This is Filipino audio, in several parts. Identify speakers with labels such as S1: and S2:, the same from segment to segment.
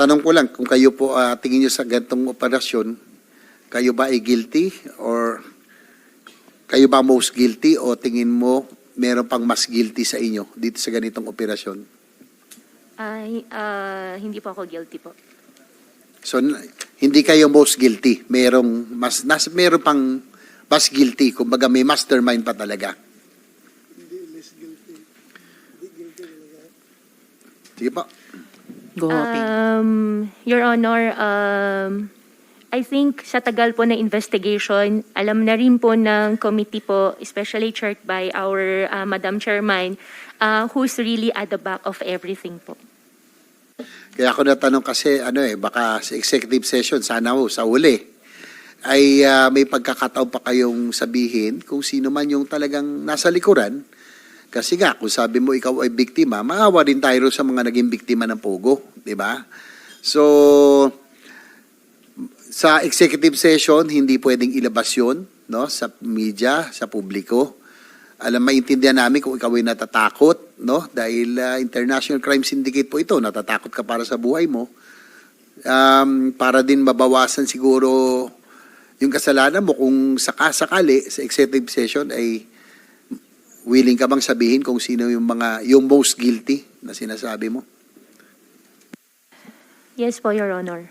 S1: tanong ko lang, kung kayo po ah, tingin nyo sa ganitong operasyon, kayo ba ay guilty or kayo ba most guilty o tingin mo meron pang mas guilty sa inyo dito sa ganitong operasyon?
S2: Ay, ah, hindi po ako guilty po.
S1: So, hindi kayo most guilty. Merong mas, nas, meron pang mas guilty. Kumbaga may mastermind pa talaga. Sige po.
S3: Go, Hopi.
S2: Um, Your Honor, um, I think sa tagal po na investigation, alam na rin po ng committee po, especially chaired by our uh, Madam Chairman, uh, who's really at the back of everything po.
S1: Kaya ako natanong kasi, ano eh, baka sa executive session, sana ho, sa uli, ay ah, may pagkakataon pa kayong sabihin kung sino man yung talagang nasa likuran. Kasi nga, kung sabi mo ikaw ay biktima, maawa din tayo sa mga naging biktima ng Pogo, di ba? So, sa executive session, hindi pwedeng ilabas yun, no, sa media, sa publiko. Alam, maintindihan namin kung ikaw ay natatakot, no? Dahil ah, International Crime Syndicate po ito, natatakot ka para sa buhay mo. Um, para din mabawasan siguro yung kasalanan mo kung sakasakali sa executive session ay willing ka bang sabihin kung sino yung mga yung most guilty na sinasabi mo?
S2: Yes po, Your Honor.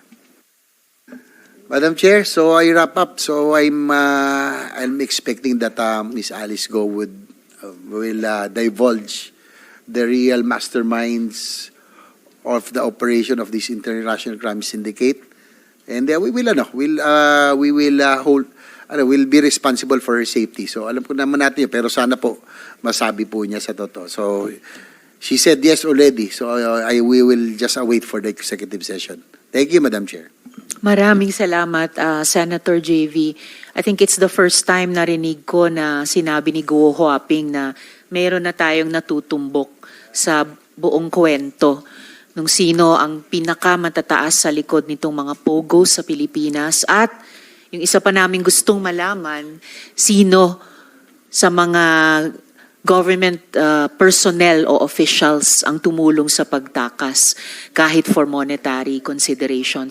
S1: Madam Chair, so I wrap up. So I'm uh, I'm expecting that uh, Miss Alice Go would uh, will uh, divulge the real masterminds of the operation of this international crime syndicate, and uh, we will ano, will uh, we will uh, hold ano, will be responsible for her safety. So alam ko naman natin yun, pero sana po masabi po niya sa totoo. So she said yes already. So uh, I we will just await for the executive session. Thank you, Madam Chair.
S3: Maraming salamat, ah, Senator JV. I think it's the first time narinig ko na sinabi ni Guo Huaping na mayroon na tayong natutumbok sa buong kwento nung sino ang pinakamatataas sa likod nitong mga pogo sa Pilipinas at yung isa pa namin gustong malaman, sino sa mga government uh, personnel o officials ang tumulong sa pagtakas kahit for monetary considerations.